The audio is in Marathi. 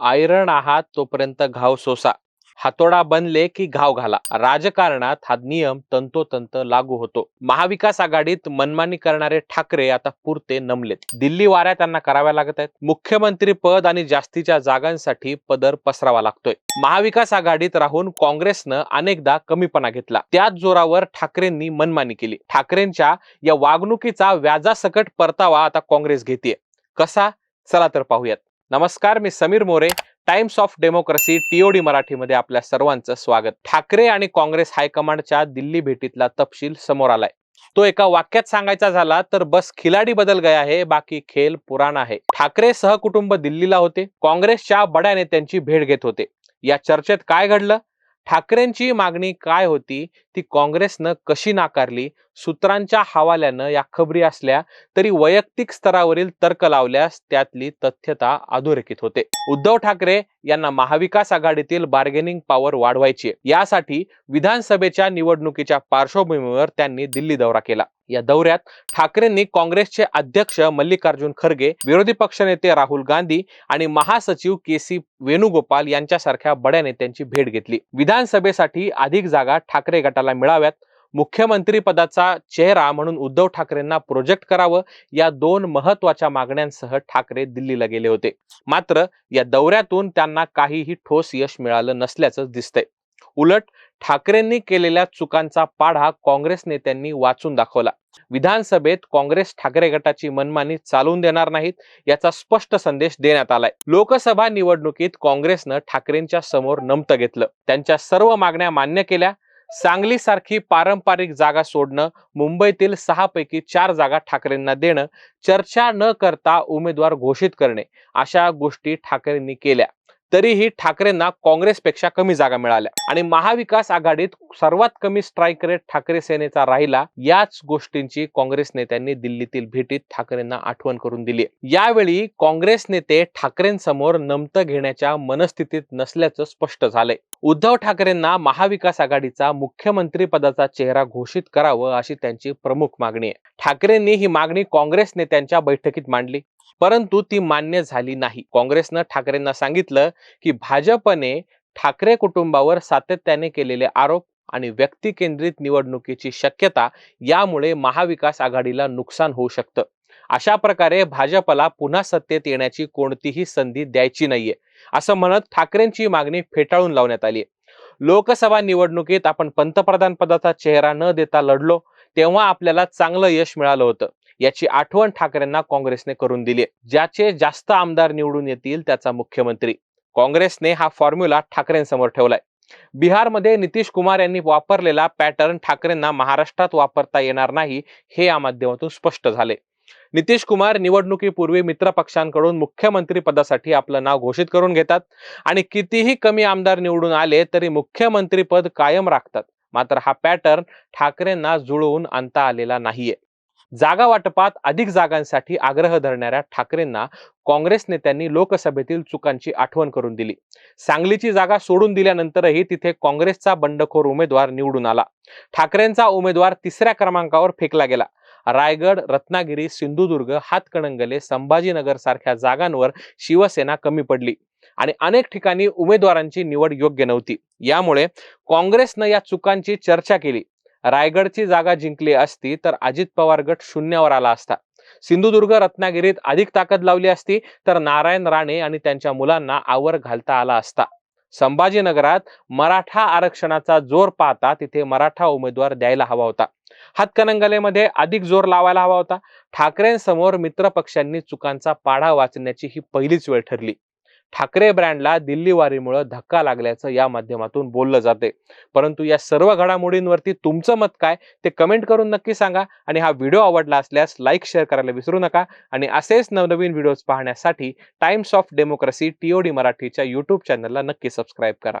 आयरण आहात तोपर्यंत घाव सोसा. हातोडा बनले की घाव घाला. राजकारणात हा नियम तंतोतंत लागू होतो. महाविकास आघाडीत मनमानी करणारे ठाकरे आता पुरते नमलेत. दिल्ली वाऱ्या त्यांना कराव्या लागत आहेत. मुख्यमंत्री पद आणि जास्तीच्या जागांसाठी पदर पसरावा लागतोय. महाविकास आघाडीत राहून काँग्रेसनं अनेकदा कमीपणा घेतला. त्याच जोरावर ठाकरेंनी मनमानी केली. ठाकरेंच्या या वागणुकीचा व्याजासकट परतावा आता काँग्रेस घेते कसा? चला तर पाहूयात. नमस्कार मी Sameer More. Times of Democracy TOD मराठीमध्ये आपल्या सर्वांचं स्वागत. ठाकरे आणि काँग्रेस हायकमांडच्या दिल्ली भेटीतला तपशील समोर आलाय. तो एका वाक्यात सांगायचा झाला तर बस खिलाडी बदल गया आहे बाकी खेल पुराण आहे. ठाकरे सहकुटुंब दिल्लीला होते. काँग्रेसच्या बड्या नेत्यांची भेट घेत होते. या चर्चेत काय घडलं? ठाकरेंची मागणी काय होती? ती काँग्रेसनं कशी नाकारली? सूत्रांच्या हवाल्यानं या खबरी असल्या तरी वैयक्तिक स्तरावरील तर्क लावल्यास त्यातली तथ्यता अधोरेखित होते. उद्धव ठाकरे यांना महाविकास आघाडीतील बार्गेनिंग पॉवर वाढवायची यासाठी विधानसभेच्या निवडणुकीच्या पार्श्वभूमीवर त्यांनी दिल्ली दौरा केला. या दौऱ्यात ठाकरेंनी काँग्रेसचे अध्यक्ष मल्लिकार्जुन खरगे विरोधी पक्षनेते राहुल गांधी आणि महासचिव के सी वेणुगोपाल यांच्यासारख्या बड्या नेत्यांची भेट घेतली. विधानसभेसाठी अधिक जागा ठाकरे गटाला मिळाव्यात. मुख्यमंत्री पदाचा चेहरा म्हणून उद्धव ठाकरेंना प्रोजेक्ट करावं या दोन महत्त्वाच्या मागण्यांसह ठाकरे दिल्लीला गेले होते. मात्र या दौऱ्यातून त्यांना काहीही ठोस यश मिळालं नसल्याचं दिसतंय. उलट ठाकरेंनी केलेल्या चुकांचा पाढा काँग्रेस नेत्यांनी वाचून दाखवला. विधानसभेत काँग्रेस ठाकरे गटाची मनमानी चालवून देणार नाहीत याचा स्पष्ट संदेश देण्यात आलाय. लोकसभा निवडणुकीत काँग्रेसनं ठाकरेंच्या समोर नमतं घेतलं. त्यांच्या सर्व मागण्या मान्य केल्या. सांगली सारखी पारंपरिक जागा सोडणं मुंबईतील सहापैकी चार जागा ठाकरेंना देणं चर्चा न करता उमेदवार घोषित करणे अशा गोष्टी ठाकरेंनी केल्या. तरीही ठाकरेंना काँग्रेसपेक्षा कमी जागा मिळाल्या. आणि महाविकास आघाडीत सर्वात कमी स्ट्राईक रेट ठाकरे सेनेचा राहिला याच गोष्टींची काँग्रेस नेत्यांनी दिल्लीतील भेटीत ठाकरेंना आठवण करून दिली यावेळी काँग्रेस नेते ठाकरेंसमोर नमतं घेण्याच्या मनस्थितीत नसल्याचं स्पष्ट झालंय. उद्धव ठाकरेंना महाविकास आघाडीचा मुख्यमंत्री पदाचा चेहरा घोषित करावं अशी त्यांची प्रमुख मागणी आहे. ठाकरेंनी ही मागणी काँग्रेस नेत्यांच्या बैठकीत मांडली. परंतु ती मान्य झाली नाही. काँग्रेसनं ठाकरेंना सांगितलं की भाजपने ठाकरे कुटुंबावर सातत्याने केलेले आरोप आणि व्यक्ती केंद्रित निवडणुकीची शक्यता यामुळे महाविकास आघाडीला नुकसान होऊ शकतं. अशा प्रकारे भाजपला पुन्हा सत्तेत येण्याची कोणतीही संधी द्यायची नाहीये. असं म्हणत ठाकरेंची मागणी फेटाळून लावण्यात आली लोकसभा निवडणुकीत आपण पंतप्रधान पदाचा चेहरा न देता लढलो तेव्हा आपल्याला चांगलं यश मिळालं होतं. याची आठवण ठाकरेंना काँग्रेसने करून दिली ज्याचे जास्त आमदार निवडून येतील त्याचा मुख्यमंत्री. काँग्रेसने हा फॉर्म्युला ठाकरेंसमोर ठेवलाय. बिहारमध्ये नितीश कुमार यांनी वापरलेला पॅटर्न ठाकरेंना महाराष्ट्रात वापरता येणार नाही हे या माध्यमातून स्पष्ट झाले नितीश कुमार निवडणुकीपूर्वी मित्र पक्षांकडून मुख्यमंत्री पदासाठी आपलं नाव घोषित करून घेतात. आणि कितीही कमी आमदार निवडून आले तरी मुख्यमंत्री पद कायम राखतात. मात्र हा पॅटर्न ठाकरेंना जुळवून आणता आलेला नाहीये. जागा वाटपात अधिक जागांसाठी आग्रह धरणाऱ्या ठाकरेंना काँग्रेस नेत्यांनी लोकसभेतील चुकांची आठवण करून दिली. सांगलीची जागा सोडून दिल्यानंतरही तिथे काँग्रेसचा बंडखोर उमेदवार निवडून आला. ठाकरेंचा उमेदवार तिसऱ्या क्रमांकावर फेकला गेला. रायगड रत्नागिरी सिंधुदुर्ग हातकणंगले संभाजीनगर सारख्या जागांवर शिवसेना कमी पडली आणि अनेक ठिकाणी उमेदवारांची निवड योग्य नव्हती. यामुळे काँग्रेसनं या चुकांची चर्चा केली. रायगडची जागा जिंकली असती तर अजित पवार गट शून्यावर आला असता. सिंधुदुर्ग रत्नागिरीत अधिक ताकद लावली असती तर नारायण राणे आणि त्यांच्या मुलांना आवर घालता आला असता. संभाजीनगरात मराठा आरक्षणाचा जोर पाहता तिथे मराठा उमेदवार द्यायला हवा होता. हातकणंगलेमध्ये अधिक जोर लावायला हवा होता. ठाकरेंसमोर मित्र पक्षांनी चुकांचा पाढा वाचण्याची ही पहिलीच वेळ ठरली. ठाकरे ब्रँडला दिल्ली वारीमुळं धक्का लागल्याचं या माध्यमातून बोललं जाते. परंतु या सर्व घडामोडींवरती तुमचं मत काय ते कमेंट करून नक्की सांगा आणि हा व्हिडिओ आवडला असल्यास लाईक शेअर करायला विसरू नका आणि असेच नवनवीन व्हिडिओज पाहण्यासाठी टाइम्स ऑफ डेमोक्रेसी टीओडी मराठीच्या युट्यूब चॅनलला नक्की सबस्क्राईब करा.